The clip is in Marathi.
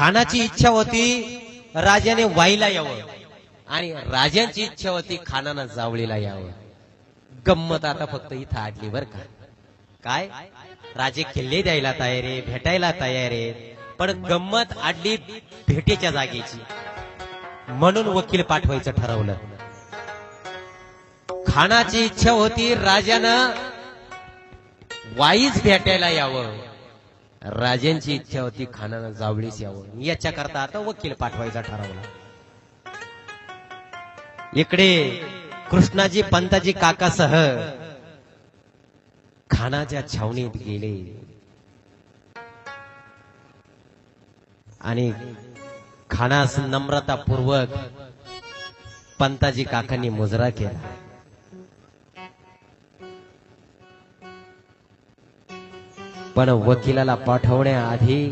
खानाची इच्छा होती राजाने वाईला यावं आणि राजांची इच्छा होती खानानं जावळीला यावं. गंमत आता फक्त इथं आडली बर का. काय? राजे किल्ले द्यायला तयार आहे भेटायला तयार आहे पण गंमत आडली भेटेच्या जागेची. म्हणून वकील पाठवायचं ठरवलं. खानाची इच्छा होती राजानं वाईच भेटायला यावं. राजांची इच्छा होती खानानं जावळीस यावं. याच्या करता आता वकील पाठवायचा ठरवला. इकडे कृष्णाजी पंताजी काकासह खानाच्या छावणीत गेले. आणि खानास नम्रतापूर्वक पंताजी काकांनी मुजरा केला. પણ વકીલાલા પાઠવણે આધી